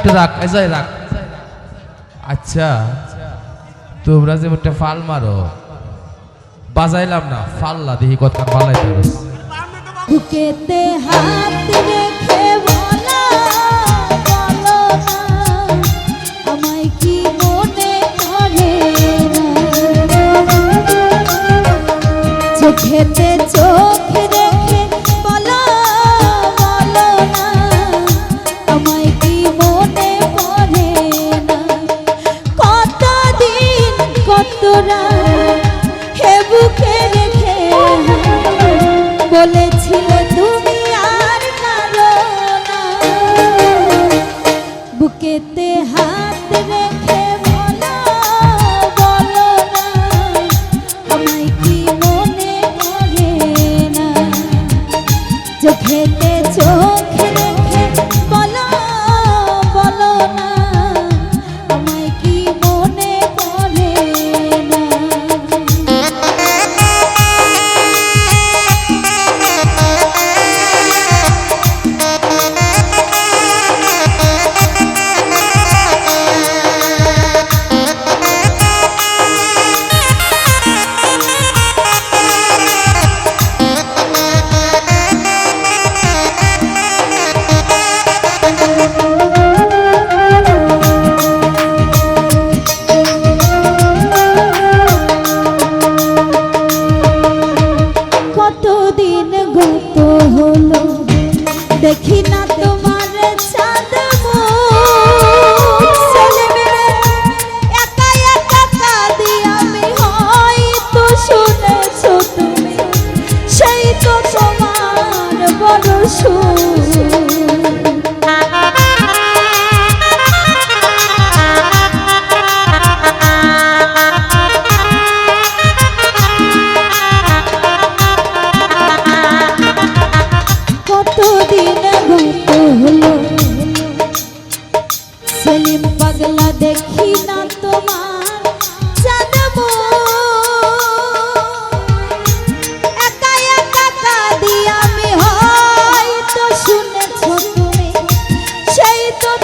এটা রাখ এজাই রাখ। আচ্ছা তোমরা যে ওটা ফাল মারো, বাজাইলাম না, ফাল্লা দেখি কথা বালাই বুকেতে কি মনে করে চোখে বলেছিলে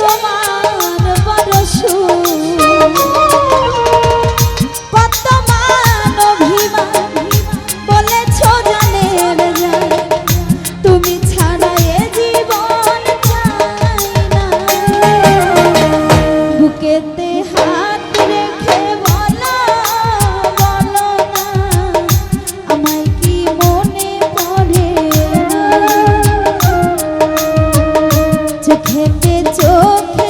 তোমার পরশু সেখানে চোখে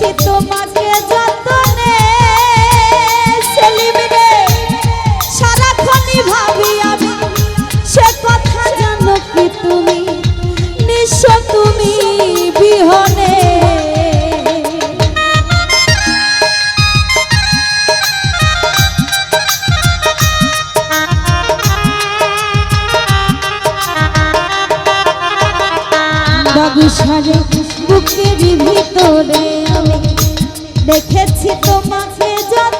আছি তোমাদের বুকের ভিতরে আমি দেখেছি তোমাকে যত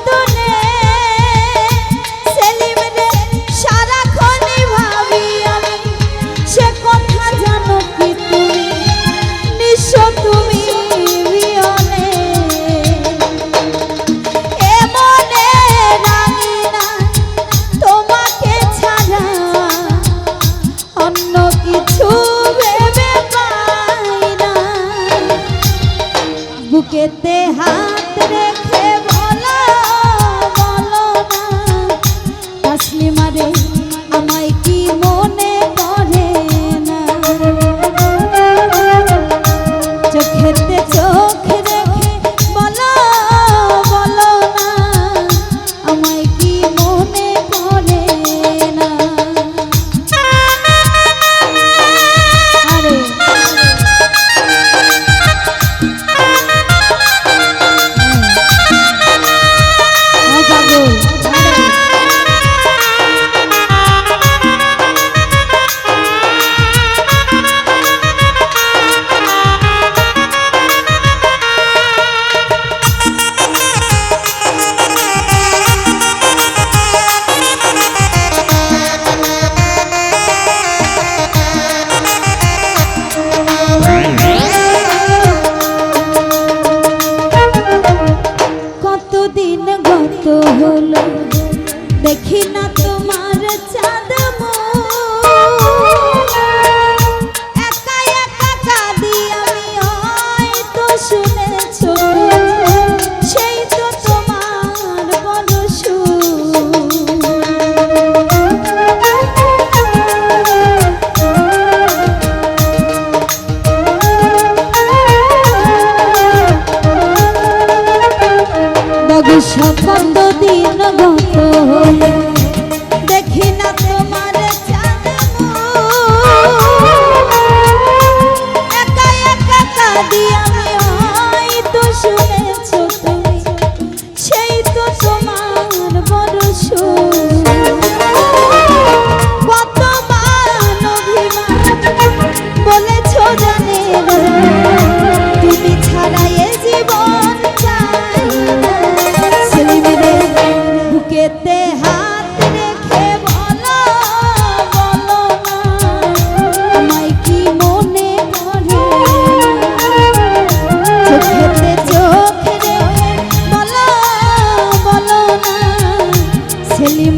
সেলিম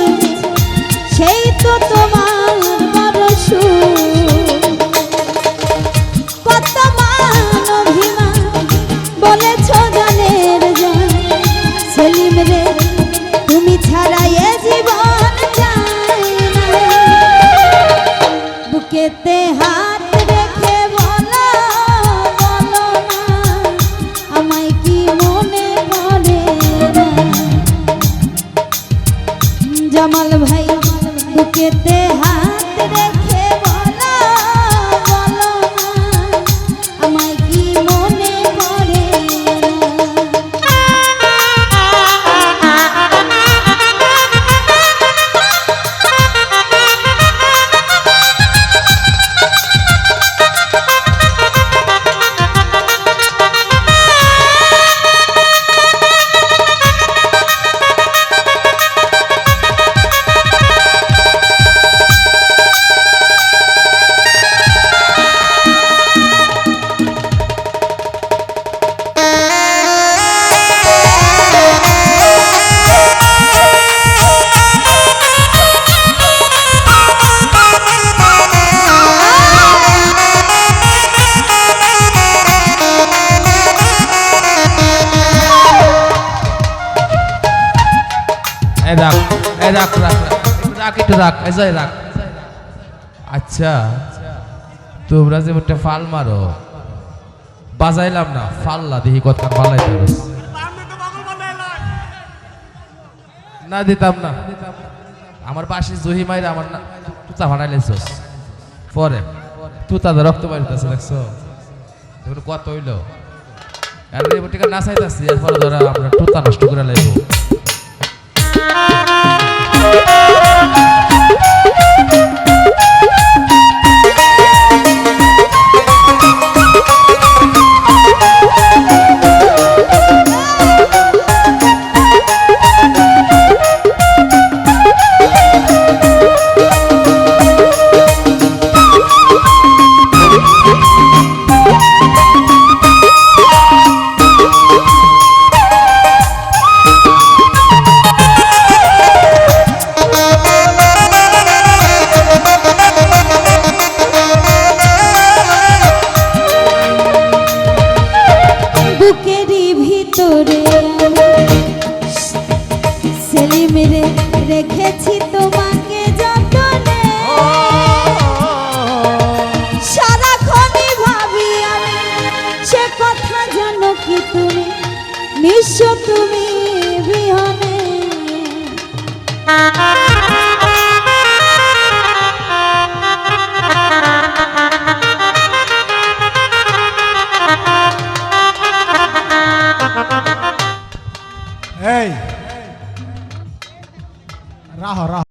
তুমি সেই তো তোমার একটু রাখ এই যাই রাখ। আচ্ছা তোমরা যে একটা ফাল মারো, বাজাইলাম না, ফাল্লা কত ফালাই না দিতাম না। আমার পাশে জহি মাইরা আমার না তুতা ভাড়াইলেছস পরে তুতা রক্ত বাড়িতেছে দেখছ? কত হইল। আর এই বটিকা না চাইতাছি, এরপরে ধরা আমরা তুতা নষ্ট করে লাইব।